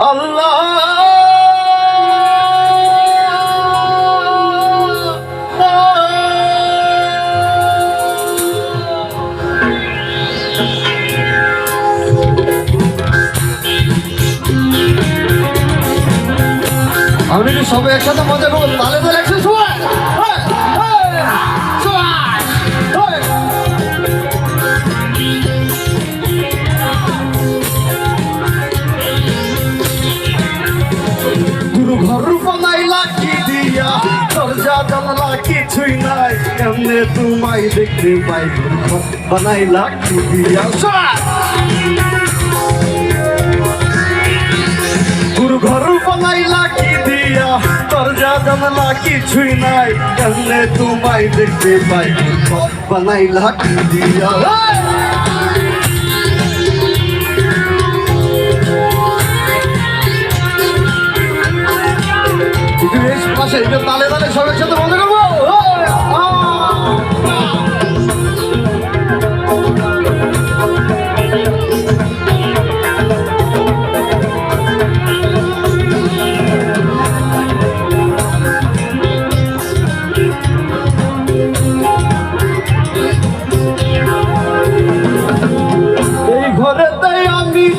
আল্লাহ। আমি কি সবাই একসাথে মজা করব? তাহলে তো একশো সময় তোমায় দেখতে পাই। দিয়া। গুরু ঘর বানাইলা কি দিয়া। দরজা জানলা কিছুই নাই। এমনি তোমায় দেখতে পাই? গুরু ঘর দিয়া। তালে তালে সবার সাথে বন্ধ করব।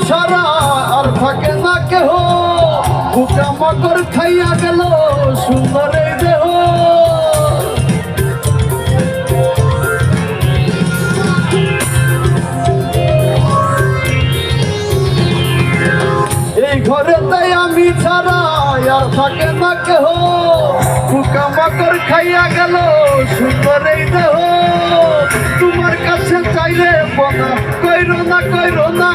সারা আর থাকে না কেহ। বুকা মকর খাইয়া গেল সুন্দর দেহ। এই ঘরেতে আমি ছাড়া আর থাকে না কেহ। বুকা মকর খাইয়া গেল সুন্দর এই দেহ। তোমার কাছে চাইলে বনা কইরো না কইরো না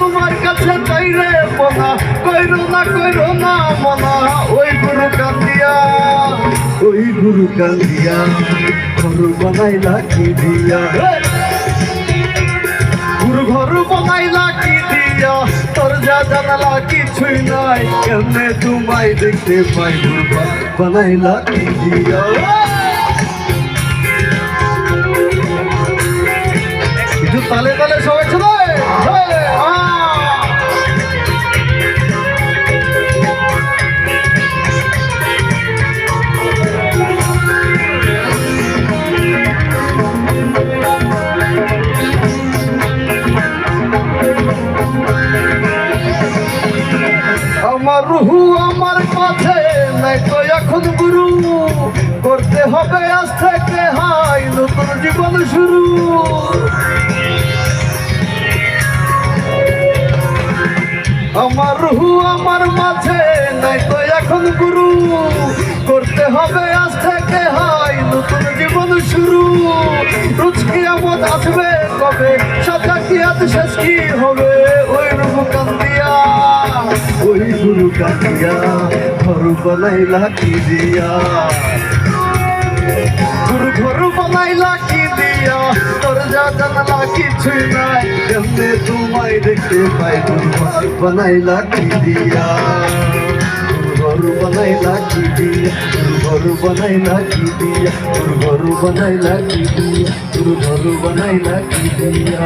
তোমার কাছে চাইলে বনা কইরো না কইরো না মনা, ওই গুরু কান্দিয়া, ওই গুরু কান্দিয়া, ঘর বানাইলা কি দিয়া? গুরু ঘর বানাইলা কি দিয়া? তোর যা জানালা কিছুই নাই, কেমনে তোমায় দেখতে পাই ঘর বানাইলা দিয়া? তালে তালে সবাই চলে রুহু আমার পথে এখন গুরু। করতে হবে আজ থেকে, হাই, নতুন জীবন শুরু। আমার রুহু আমার মাঝে, নাই তো এখন গুরু। করতে হবে আজ থেকে গুরু কান্দিয়া ঘর বানাইলা কি দিয়া? গুরু ঘর বানাইলা কি দিয়া? তোর যা জানলা কিছুই নাই, কেমনে তোমায় দেখতে পাই? গুরু ঘর বানাইলা কি দিয়া? ঘর বানাইলা কি দিয়া? গুরু ঘর বানাইলা কি দিয়া? গুরু ঘর বানাইলা কি দিয়া? গুরু ঘর বানাইলা কি দিয়া?